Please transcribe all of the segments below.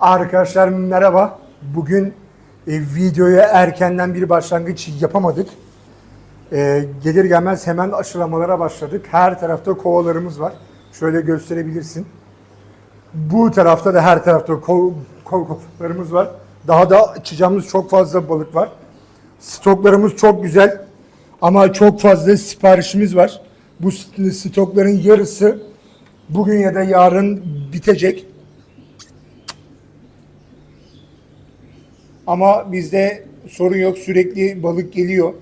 Arkadaşlar merhaba. Bugün e, videoya erkenden bir başlangıç yapamadık. E, gelir gelmez hemen aşılamalara başladık. Her tarafta kovalarımız var. Şöyle gösterebilirsin. Bu tarafta da her tarafta ko- ko- kovalarımız var. Daha da açacağımız çok fazla balık var. Stoklarımız çok güzel. Ama çok fazla siparişimiz var. Bu st- stokların yarısı bugün ya da yarın bitecek. Ama bizde sorun yok. Sürekli balık geliyor.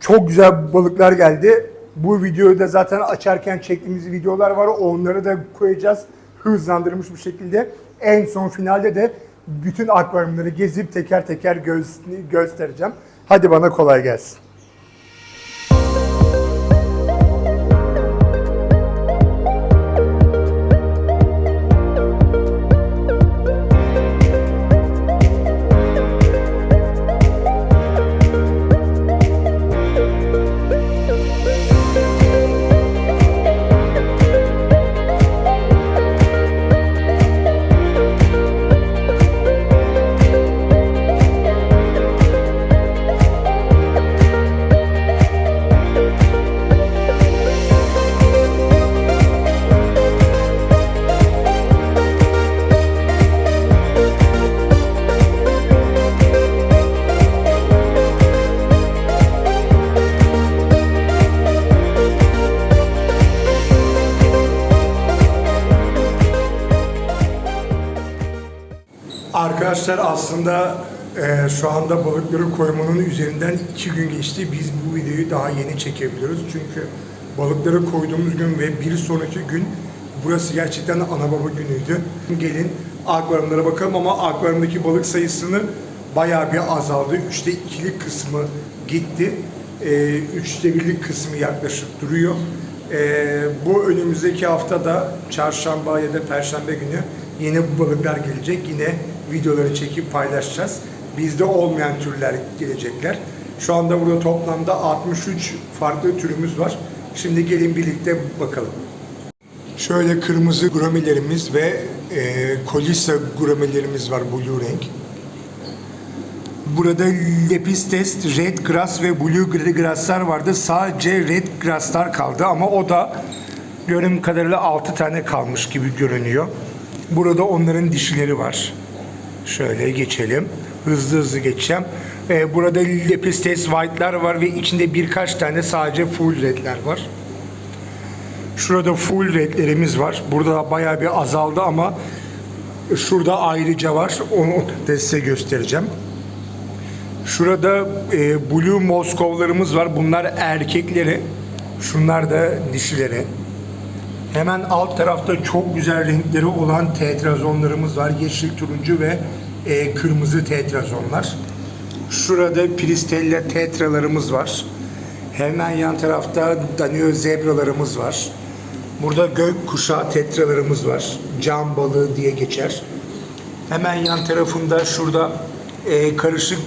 Çok güzel balıklar geldi. Bu videoyu da zaten açarken çektiğimiz videolar var. Onları da koyacağız. Hızlandırılmış bir şekilde. En son finalde de bütün akvaryumları gezip teker teker göz, göstereceğim. Hadi bana kolay gelsin. Arkadaşlar aslında e, şu anda balıkları koymanın üzerinden iki gün geçti. Biz bu videoyu daha yeni çekebiliyoruz. Çünkü balıkları koyduğumuz gün ve bir sonraki gün burası gerçekten ana baba günüydü. Gelin akvaryumlara bakalım ama akvaryumdaki balık sayısını bayağı bir azaldı. Üçte ikilik kısmı gitti. E, üçte birlik kısmı yaklaşık duruyor. E, bu önümüzdeki hafta da çarşamba ya da perşembe günü yeni balıklar gelecek. Yine videoları çekip paylaşacağız. Bizde olmayan türler gelecekler. Şu anda burada toplamda 63 farklı türümüz var. Şimdi gelin birlikte bakalım. Şöyle kırmızı gramilerimiz ve e, kolisa gramilerimiz var blue renk. Burada lepistes, red grass ve blue grasslar vardı. Sadece red grasslar kaldı ama o da görünüm kadarıyla 6 tane kalmış gibi görünüyor. Burada onların dişileri var. Şöyle geçelim. Hızlı hızlı geçeceğim. Ee, burada lepistes white'lar var ve içinde birkaç tane sadece full red'ler var. Şurada full red'lerimiz var. Burada bayağı bir azaldı ama şurada ayrıca var. Onu da size göstereceğim. Şurada e, Blue Moskovlarımız var. Bunlar erkekleri. Şunlar da dişileri. Hemen alt tarafta çok güzel renkleri olan tetrazonlarımız var. Yeşil, turuncu ve e, kırmızı tetrazonlar. Şurada Pristella tetralarımız var. Hemen yan tarafta Danio zebralarımız var. Burada gök kuşağı tetralarımız var. Cam balığı diye geçer. Hemen yan tarafında şurada e, karışık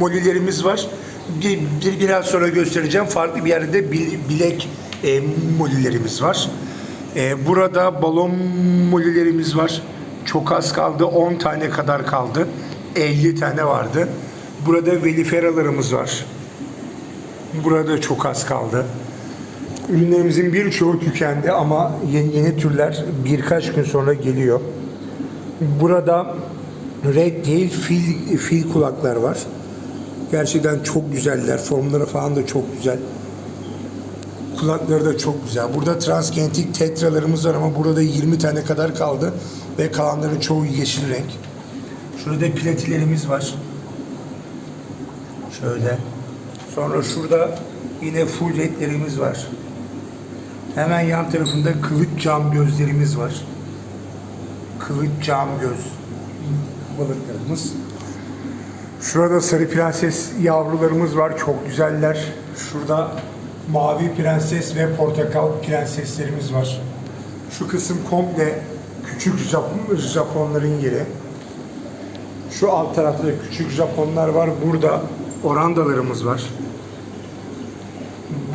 molilerimiz var. Bir, bir biraz sonra göstereceğim. Farklı bir yerde bil- bilek e, molilerimiz var. E, burada balon molilerimiz var. Çok az kaldı. 10 tane kadar kaldı. 50 tane vardı. Burada veliferalarımız var. Burada çok az kaldı. Ürünlerimizin birçoğu tükendi ama yeni, yeni türler birkaç gün sonra geliyor. Burada red değil fil, fil kulaklar var. Gerçekten çok güzeller. Formları falan da çok güzel. Kulakları da çok güzel. Burada transgentik tetralarımız var ama burada 20 tane kadar kaldı. Ve kalanların çoğu yeşil renk. Şurada platilerimiz var. Şöyle. Sonra şurada yine full redlerimiz var. Hemen yan tarafında kılıç cam gözlerimiz var. Kılıç cam göz balıklarımız. Şurada sarı prenses yavrularımız var. Çok güzeller. Şurada mavi prenses ve portakal prenseslerimiz var. Şu kısım komple küçük Japon, Japonların yeri. Şu alt tarafta küçük Japonlar var. Burada orandalarımız var.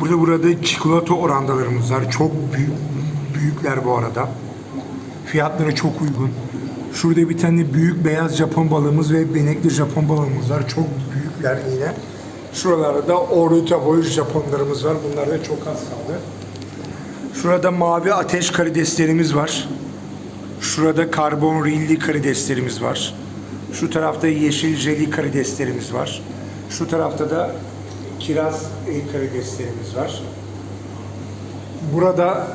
Burada burada çikolata orandalarımız var. Çok büyük, büyükler bu arada. Fiyatları çok uygun. Şurada bir tane büyük beyaz Japon balığımız ve benekli Japon balığımız var. Çok büyükler yine. Şuralarda da orta boy Japonlarımız var. Bunlar da çok az kaldı. Şurada mavi ateş karideslerimiz var. Şurada karbon rilli karideslerimiz var. Şu tarafta yeşil jeli karideslerimiz var. Şu tarafta da kiraz karideslerimiz var. Burada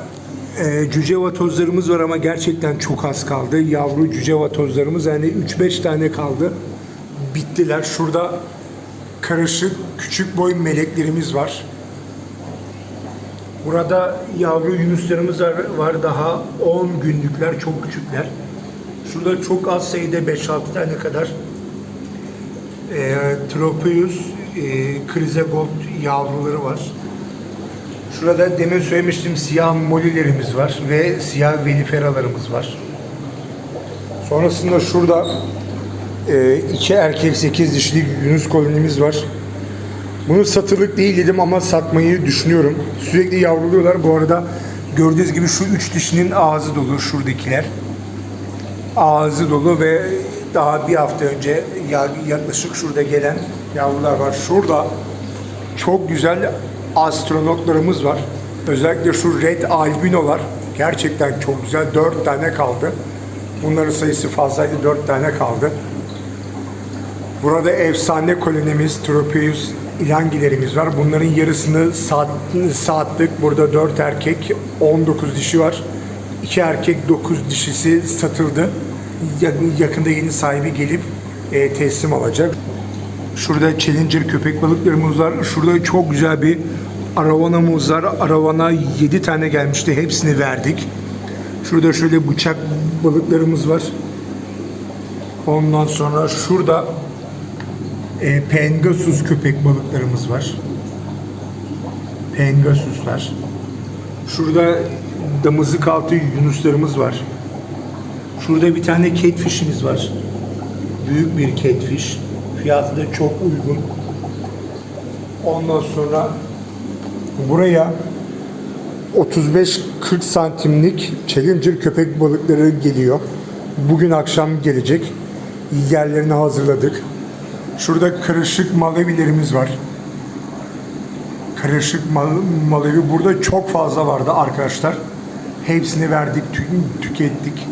e, cüce vatozlarımız var ama gerçekten çok az kaldı. Yavru cüce vatozlarımız yani 3-5 tane kaldı. Bittiler. Şurada karışık küçük boy meleklerimiz var. Burada yavru yunuslarımız var, daha 10 günlükler, çok küçükler. Şurada çok az sayıda 5-6 tane kadar e, Tropeus e, Krizegold yavruları var. Şurada demin söylemiştim siyah molilerimiz var ve siyah veliferalarımız var. Sonrasında şurada e, iki erkek sekiz dişili yunus kolonimiz var. Bunu satılık değil dedim ama satmayı düşünüyorum. Sürekli yavruluyorlar. Bu arada gördüğünüz gibi şu üç dişinin ağzı dolu şuradakiler. Ağzı dolu ve daha bir hafta önce ya- yaklaşık şurada gelen yavrular var. Şurada çok güzel astronotlarımız var. Özellikle şu red albinolar gerçekten çok güzel. Dört tane kaldı. Bunların sayısı fazlaydı. Dört tane kaldı. Burada efsane kolonimiz, Tropeus ilangilerimiz var. Bunların yarısını saat, saatlik. Burada 4 erkek, 19 dişi var. 2 erkek, 9 dişisi satıldı. Ya- Yakında yeni sahibi gelip e, teslim alacak. Şurada Challenger köpek balıklarımız var. Şurada çok güzel bir aravanamız var. Aravana 7 tane gelmişti. Hepsini verdik. Şurada şöyle bıçak balıklarımız var. Ondan sonra şurada e, Pengasus köpek balıklarımız var. Pengasuslar. Şurada damızlık altı yunuslarımız var. Şurada bir tane catfish'imiz var. Büyük bir catfish. Fiyatı da çok uygun. Ondan sonra buraya 35-40 santimlik Challenger köpek balıkları geliyor. Bugün akşam gelecek. Yerlerini hazırladık. Şurada karışık malevilerimiz var. Karışık mal, malevi burada çok fazla vardı arkadaşlar. Hepsini verdik, tü- tükettik.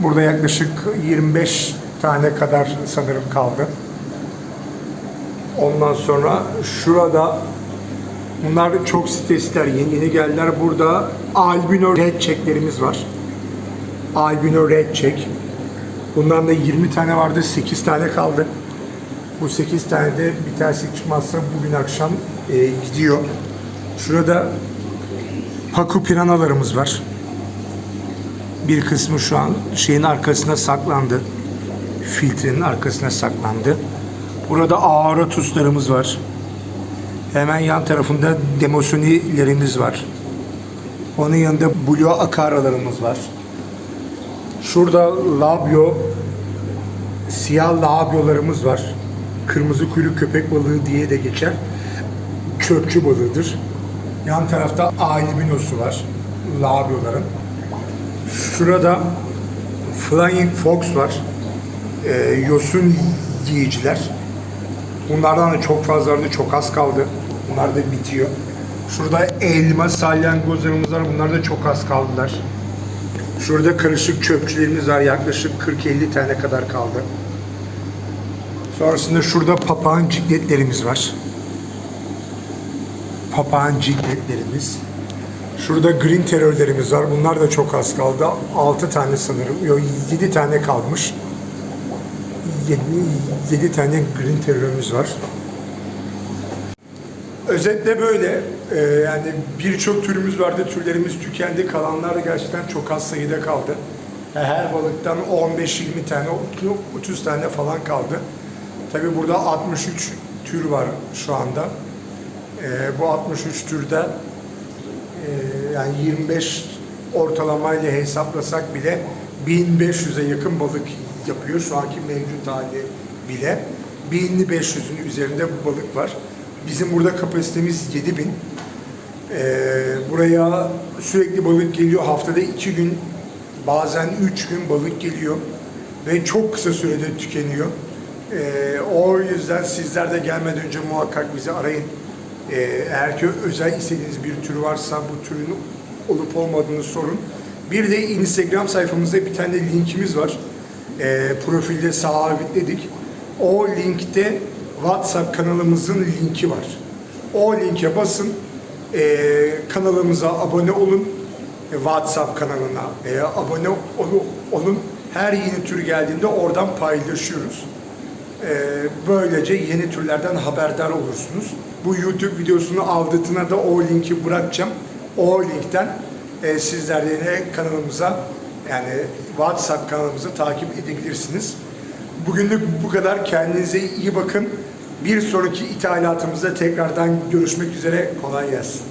Burada yaklaşık 25 tane kadar sanırım kaldı. Ondan sonra şurada bunlar çok stresler, yeni yeni geldiler. Burada albino red checklerimiz var. Albino red check. Bundan da 20 tane vardı, 8 tane kaldı. Bu 8 tane de bir tanesi çıkmazsa bugün akşam e, gidiyor. Şurada paku piranalarımız var. Bir kısmı şu an şeyin arkasına saklandı. Filtrenin arkasına saklandı. Burada aoratuslarımız var. Hemen yan tarafında demosonilerimiz var. Onun yanında blue akaralarımız var. Şurada labio siyah labiolarımız var. Kırmızı kuyruk köpek balığı diye de geçer. Çöpçü balığıdır. Yan tarafta albinosu var. Labioların. Şurada Flying Fox var. Ee, yosun yiyiciler. Bunlardan da çok fazla çok az kaldı. Bunlar da bitiyor. Şurada elma salyangozlarımız var. Bunlar da çok az kaldılar. Şurada karışık çöpçülerimiz var. Yaklaşık 40-50 tane kadar kaldı. Sonrasında şurada papağan cikletlerimiz var. Papağan cikletlerimiz. Şurada green terörlerimiz var. Bunlar da çok az kaldı. 6 tane sanırım. Yok 7 tane kalmış. 7, 7 tane green terörümüz var. Özetle böyle. Ee, yani birçok türümüz vardı. Türlerimiz tükendi. Kalanlar da gerçekten çok az sayıda kaldı. Her balıktan 15-20 tane, 30 tane falan kaldı. Tabi burada 63 tür var şu anda. Ee, bu 63 türde e, yani 25 ortalamayla hesaplasak bile 1500'e yakın balık yapıyor şu anki mevcut hali bile. 1500'ün üzerinde bu balık var. Bizim burada kapasitemiz 7000. Ee, buraya sürekli balık geliyor. Haftada 2 gün bazen 3 gün balık geliyor. ve çok kısa sürede tükeniyor. Ee, o yüzden sizler de gelmeden önce muhakkak bizi arayın. Ee, eğer ki özel istediğiniz bir tür varsa bu türün olup olmadığını sorun. Bir de Instagram sayfamızda bir tane linkimiz var. Ee, profilde sabitledik. O linkte WhatsApp kanalımızın linki var. O linke basın, ee, kanalımıza abone olun, e, WhatsApp kanalına e, abone ol- olun. Her yeni tür geldiğinde oradan paylaşıyoruz. Ee, böylece yeni türlerden haberdar olursunuz. Bu YouTube videosunu altına da o linki bırakacağım. O linkten e, sizler de yine kanalımıza yani WhatsApp kanalımızı takip edebilirsiniz. Bugünlük bu kadar. Kendinize iyi bakın. Bir sonraki ithalatımızda tekrardan görüşmek üzere. Kolay gelsin.